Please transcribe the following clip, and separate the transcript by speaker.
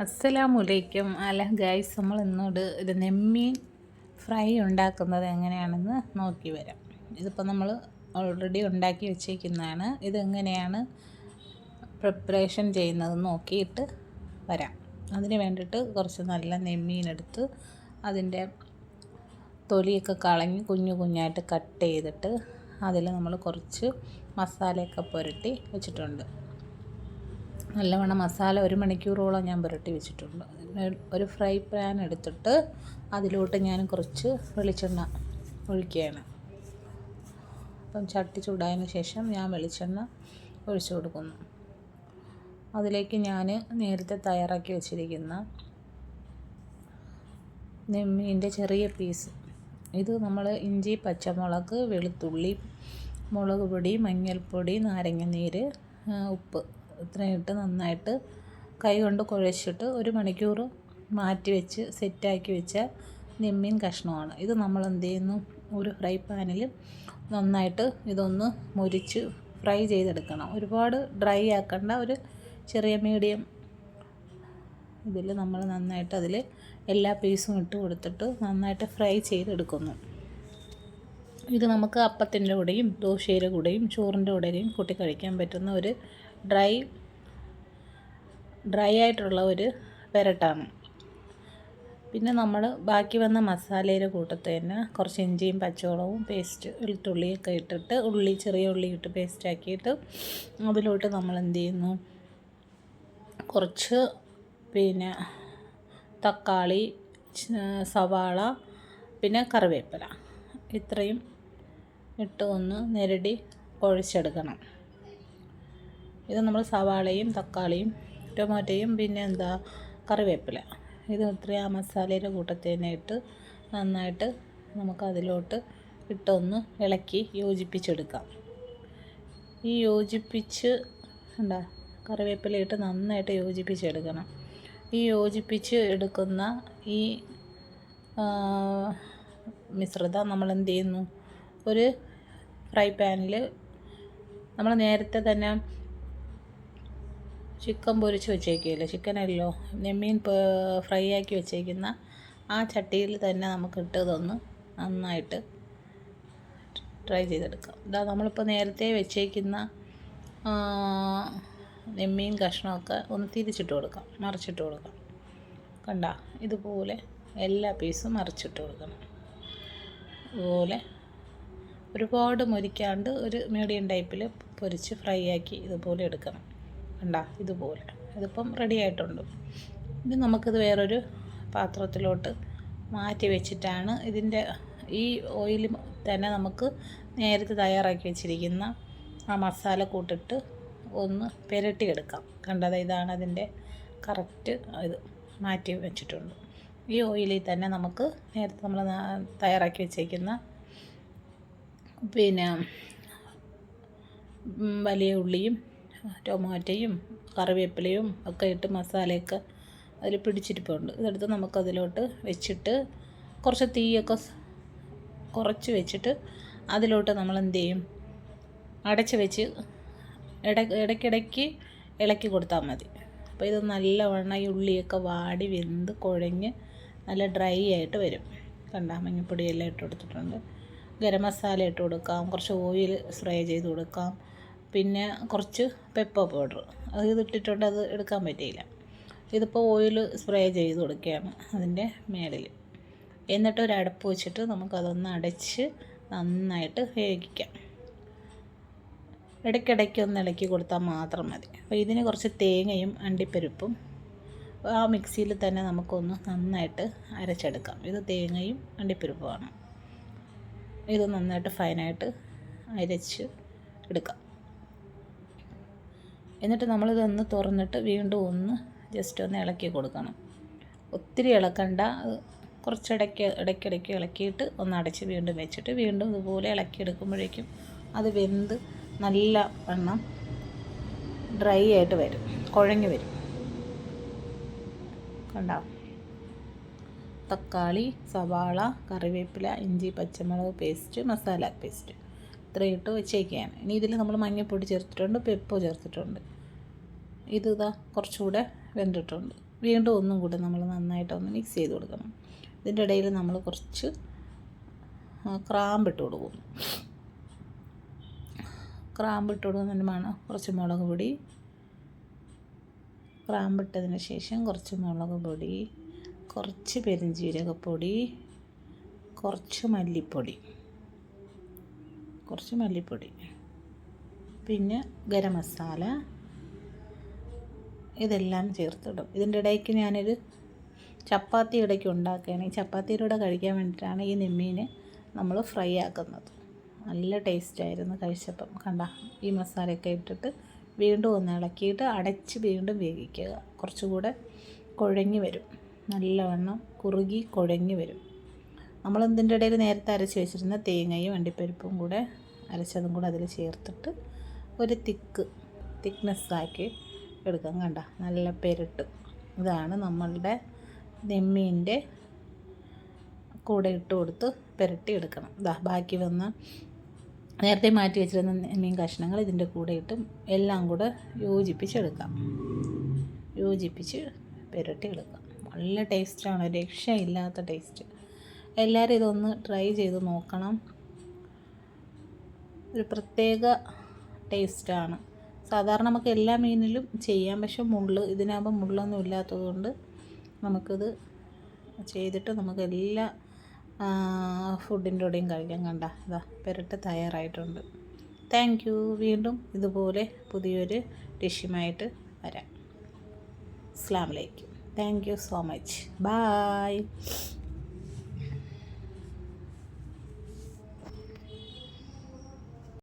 Speaker 1: അസ്സലാമലൈക്കും അല്ല ഗൈസ് നമ്മൾ ഇന്നോട് ഒരു നെമ്മീൻ ഫ്രൈ ഉണ്ടാക്കുന്നത് എങ്ങനെയാണെന്ന് നോക്കി വരാം. ഇതിപ്പോൾ നമ്മൾ ഓൾറെഡി ഉണ്ടാക്കി വെച്ചേക്കുന്നതാണ്. ഇതെങ്ങനെയാണ് പ്രിപ്പറേഷൻ ചെയ്യുന്നത് നോക്കിയിട്ട് വരാം. അതിന് വേണ്ടിയിട്ട് കുറച്ച് നല്ല നെമ്മീൻ എടുത്ത് അതിന്റെ തൊലിയൊക്കെ കളഞ്ഞ് കുഞ്ഞു കുഞ്ഞായിട്ട് കട്ട് ചെയ്തിട്ട് അതിൽ നമ്മൾ കുറച്ച് മസാലയൊക്കെ പുരട്ടി വെച്ചിട്ടുണ്ട്. നല്ലവണ്ണം മസാല ഒരു മണിക്കൂറോളം ഞാൻ പുരട്ടി വെച്ചിട്ടുണ്ട്. ഒരു ഫ്രൈ പാൻ എടുത്തിട്ട് അതിലോട്ട് ഞാൻ കുറച്ച് വെളിച്ചെണ്ണ ഒഴിക്കുകയാണ്. അപ്പം ചട്ടി ചൂടായതിന് ശേഷം ഞാൻ വെളിച്ചെണ്ണ ഒഴിച്ചു കൊടുക്കുന്നു. അതിലേക്ക് ഞാൻ നേരത്തെ തയ്യാറാക്കി വെച്ചിരിക്കുന്ന നെമ്മീന്റെ ചെറിയ പീസ്. ഇത് നമ്മൾ ഇഞ്ചി പച്ചമുളക് വെളുത്തുള്ളി മുളക് പൊടി മഞ്ഞൾപ്പൊടി നാരങ്ങ നീര് ഉപ്പ് ഇത്രയും ഇട്ട് നന്നായിട്ട് കൈ കൊണ്ട് കുഴച്ചിട്ട് ഒരു മണിക്കൂർ മാറ്റി വെച്ച് സെറ്റാക്കി വെച്ച നിമ്മീൻ കഷ്ണമാണ്. ഇത് നമ്മൾ എന്ത് ചെയ്യുന്നു? ഒരു ഫ്രൈ പാനിൽ നന്നായിട്ട് ഇതൊന്ന് മുരിച്ച് ഫ്രൈ ചെയ്തെടുക്കണം. ഒരുപാട് ഡ്രൈ ആക്കേണ്ട. ഒരു ചെറിയ മീഡിയം ഇതിൽ നമ്മൾ നന്നായിട്ട് അതിൽ എല്ലാ പീസും ഇട്ട് കൊടുത്തിട്ട് നന്നായിട്ട് ഫ്രൈ ചെയ്തെടുക്കുന്നു. ഇത് നമുക്ക് അപ്പത്തിന്റെ കൂടെയും ദോശയുടെ കൂടെയും ചോറിന്റെ കൂടെയും കൂട്ടി കഴിക്കാൻ പറ്റുന്ന ഒരു ഡ്രൈ ഡ്രൈ ആയിട്ടുള്ള ഒരു പെരട്ടാണ്. പിന്നെ നമ്മൾ ബാക്കി വന്ന മസാലയുടെ കൂട്ടത്ത് തന്നെ കുറച്ച് ഇഞ്ചിയും പച്ചവളവും പേസ്റ്റ് വെളുത്തുള്ളിയൊക്കെ ഇട്ടിട്ട് ഉള്ളി ചെറിയ ഉള്ളി ഇട്ട് പേസ്റ്റ് ആക്കിയിട്ട് അതിലോട്ട് നമ്മൾ എന്ത് ചെയ്യുന്നു? കുറച്ച് പിന്നെ തക്കാളി സവാള പിന്നെ കറിവേപ്പില. ഇത്രയും ഇട്ട് ഒന്ന് നിരടി കുഴച്ചെടുക്കണം. ഇത് നമ്മൾ സവാളയും തക്കാളിയും ടൊമാറ്റോയും പിന്നെ എന്താ കറിവേപ്പില. ഇത് ഇത്രയും ആ മസാലയുടെ കൂട്ടത്തിൽ തന്നെ ഇട്ട് നന്നായിട്ട് നമുക്ക് അതിലോട്ട് ഇട്ടൊന്ന് ഇളക്കി യോജിപ്പിച്ചെടുക്കാം. ഈ യോജിപ്പിച്ച് എന്താ കറിവേപ്പില ഇട്ട് നന്നായിട്ട് യോജിപ്പിച്ചെടുക്കണം. ഈ യോജിപ്പിച്ച് എടുക്കുന്ന ഈ മിശ്രിതം നമ്മൾ എന്ത് ചെയ്യുന്നു ഒരു ഫ്രൈ പാനിൽ നമ്മൾ നേരത്തെ തന്നെ ചിക്കൻ പൊരിച്ച് വെച്ചേക്കില്ലേ ചിക്കനല്ലോ നെമ്മീൻ ഫ്രൈ ആക്കി വെച്ചേക്കുന്ന ആ ചട്ടിയിൽ തന്നെ നമുക്ക് ഇട്ടതൊന്ന് നന്നായിട്ട് ട്രൈ ചെയ്തെടുക്കാം. ഇതാ നമ്മളിപ്പോൾ നേരത്തെ വെച്ചേക്കുന്ന നെമ്മീൻ കഷ്ണമൊക്കെ ഒന്ന് തിരിച്ചിട്ട് കൊടുക്കാം. മറിച്ചിട്ട് കൊടുക്കാം. കണ്ട? ഇതുപോലെ എല്ലാ പീസും മറിച്ചിട്ട് കൊടുക്കണം. ഇതുപോലെ ഒരുപാട് മുരിക്കാണ്ട് ഒരു മീഡിയം ടൈപ്പിൽ പൊരിച്ച് ഫ്രൈ ആക്കി ഇതുപോലെ എടുക്കണം. കണ്ട ഇതുപോലെ. ഇതിപ്പം റെഡി ആയിട്ടുണ്ട്. ഇനി നമുക്കിത് വേറൊരു പാത്രത്തിലോട്ട് മാറ്റി വെച്ചിട്ടാണ് ഇതിന്റെ ഈ ഓയിൽ തന്നെ നമുക്ക് നേരത്തെ തയ്യാറാക്കി വെച്ചിരിക്കുന്ന ആ മസാല കൂട്ടിട്ട് ഒന്ന് പുരട്ടിയെടുക്കാം. കണ്ടത് ഇതാണ് അതിന്റെ കറക്റ്റ് ഇത് മാറ്റി വെച്ചിട്ടുണ്ട്. ഈ ഓയിലിൽ തന്നെ നമുക്ക് നേരത്തെ നമ്മൾ തയ്യാറാക്കി വെച്ചേക്കുന്ന പിന്നെ വലിയ ഉള്ളിയും ടൊമാറ്റോയും കറിവേപ്പിലയും ഒക്കെ ഇട്ട് മസാലയൊക്കെ അതിൽ പിടിച്ചിരിപ്പുണ്ട്. ഇതെടുത്ത് നമുക്കതിലോട്ട് വെച്ചിട്ട് കുറച്ച് തീയൊക്കെ കുറച്ച് വെച്ചിട്ട് അതിലോട്ട് നമ്മൾ എന്ത് ചെയ്യും അടച്ച് വെച്ച് ഇട ഇടയ്ക്കിടയ്ക്ക് ഇളക്കി കൊടുത്താൽ മതി. അപ്പോൾ ഇത് നല്ലവണ്ണം ഈ ഉള്ളിയൊക്കെ വാടി വെന്ത് കുഴഞ്ഞ് നല്ല ഡ്രൈ ആയിട്ട് വരും. കണ്ട? മഞ്ഞപ്പൊടിയെല്ലാം ഇട്ട് കൊടുത്തിട്ടുണ്ട്. ഗരം മസാല ഇട്ട് കൊടുക്കാം. കുറച്ച് ഓയിൽ സ്പ്രേ ചെയ്ത് കൊടുക്കാം. പിന്നെ കുറച്ച് പെപ്പർ പൗഡർ അത് ഇതിട്ടിട്ടുണ്ട് അത് എടുക്കാൻ പറ്റിയില്ല. ഇതിപ്പോൾ ഓയിൽ സ്പ്രേ ചെയ്ത് കൊടുക്കുകയാണ് അതിന്റെ മേളിൽ എന്നിട്ട് ഒരു അടപ്പ് വെച്ചിട്ട് നമുക്കതൊന്ന് അടച്ച് നന്നായിട്ട് വേവിക്കാം. ഇടയ്ക്കിടയ്ക്ക് ഒന്ന് ഇളക്കി കൊടുത്താൽ മാത്രം മതി. അപ്പോൾ ഇതിന് കുറച്ച് തേങ്ങയും അണ്ടിപ്പരിപ്പും ആ മിക്സിയിൽ തന്നെ നമുക്കൊന്ന് നന്നായിട്ട് അരച്ചെടുക്കാം. ഇത് തേങ്ങയും അണ്ടിപ്പരിപ്പുമാണ് ഇത് നന്നായിട്ട് ഫൈനായിട്ട് അരച്ച് എടുക്കാം. എന്നിട്ട് നമ്മളിതൊന്ന് തുറന്നിട്ട് വീണ്ടും ഒന്ന് ജസ്റ്റ് ഒന്ന് ഇളക്കി കൊടുക്കണം. ഒത്തിരി ഇളക്കണ്ട. കുറച്ചിടയ്ക്ക് ഇടയ്ക്കിടയ്ക്ക് ഇളക്കിയിട്ട് ഒന്ന് അടച്ച് വീണ്ടും വെച്ചിട്ട് വീണ്ടും ഇതുപോലെ ഇളക്കിയെടുക്കുമ്പോഴേക്കും അത് വെന്ത് നല്ല വണ്ണം ഡ്രൈ ആയിട്ട് വരും. കുഴഞ്ഞു വരും. കണ്ടോ? തക്കാളി സവാള കറിവേപ്പില ഇഞ്ചി പച്ചമുളക് പേസ്റ്റ് മസാല പേസ്റ്റ് ഇത്രയും ഇട്ട് വെച്ചേക്കുകയാണ് ഇനി ഇതിൽ നമ്മൾ മഞ്ഞൾപ്പൊടി ചേർത്തിട്ടുണ്ട് പെപ്പോ ചേർത്തിട്ടുണ്ട്. ഇത് ഇതാ കുറച്ചുകൂടെ വെന്തിട്ടുണ്ട്. വീണ്ടും ഒന്നും കൂടെ നമ്മൾ നന്നായിട്ടൊന്ന് മിക്സ് ചെയ്ത് കൊടുക്കണം. ഇതിന്റെ ഇടയിൽ നമ്മൾ കുറച്ച് ക്രാമ്പിട്ട് കൊടുക്കും. ക്രാമ്പിട്ട് കൊടുക്കുന്നതിനുമാണ് കുറച്ച് മുളക് പൊടി. ക്രാമ്പിട്ടതിന് ശേഷം കുറച്ച് മുളക് പൊടി കുറച്ച് പെരുംജീരകപ്പൊടി കുറച്ച് മല്ലിപ്പൊടി. കുറച്ച് മല്ലിപ്പൊടി പിന്നെ ഗരം മസാല ഇതെല്ലാം ചേർത്തിടും. ഇതിന്റെ ഇടയ്ക്ക് ഞാനൊരു ചപ്പാത്തി ഇടയ്ക്ക് ഉണ്ടാക്കുകയാണ്. ഈ ചപ്പാത്തിയിലൂടെ കഴിക്കാൻ വേണ്ടിയിട്ടാണ് ഈ നെമ്മീനെ നമ്മൾ ഫ്രൈ ആക്കുന്നത്. നല്ല ടേസ്റ്റായിരുന്നു കഴിച്ചപ്പം. കണ്ട ഈ മസാലയൊക്കെ ഇട്ടിട്ട് വീണ്ടും ഒന്ന് ഇളക്കിയിട്ട് അടച്ച് വീണ്ടും വേവിക്കുക. കുറച്ചുകൂടെ കുഴങ്ങി വരും. നല്ലവണ്ണം കുറുകി കുഴങ്ങി വരും. നമ്മൾ ഇതിന്റെ ഇടയിൽ നേരത്തെ അരച്ച് വെച്ചിരുന്ന തേങ്ങയും അണ്ടിപ്പരിപ്പും കൂടെ അരച്ചതും കൂടെ അതിൽ ചേർത്തിട്ട് ഒരു തിക്ക് തിക്നെസ്സാക്കി എടുക്കാം കണ്ട? നല്ല പെരട്ട്. ഇതാണ് നമ്മളുടെ നെമ്മീന്റെ കൂടെ ഇട്ട് കൊടുത്ത് പെരട്ടി എടുക്കണം. ഇതാ ബാക്കി വന്ന നേരത്തെ മാറ്റി വെച്ചിരുന്ന മീൻ കഷ്ണങ്ങൾ ഇതിന്റെ കൂടെ ഇട്ട് എല്ലാം കൂടെ യോജിപ്പിച്ചെടുക്കാം. യോജിപ്പിച്ച് പെരട്ടി എടുക്കാം. നല്ല ടേസ്റ്റാണ്. രക്ഷയില്ലാത്ത ടേസ്റ്റ്. എല്ലാവരും ഇതൊന്ന് ട്രൈ ചെയ്ത് നോക്കണം. ഒരു പ്രത്യേക ടേസ്റ്റാണ്. സാധാരണ നമുക്ക് എല്ലാ മീനിലും ചെയ്യാം. പക്ഷെ മുള്ള് ഇതിനാകുമ്പോൾ മുള്ളൊന്നും ഇല്ലാത്തത് കൊണ്ട് നമുക്കിത് ചെയ്തിട്ട് നമുക്ക് എല്ലാ ഫുഡിന്റെ കൂടെയും കഴിക്കാം. കണ്ട ഇതാ പെരട്ട് തയ്യാറായിട്ടുണ്ട്. താങ്ക് യു വീണ്ടും ഇതുപോലെ പുതിയൊരു ഡിഷുമായിട്ട് വരാം. അസ്ലാമലൈക്കും thank you so much bye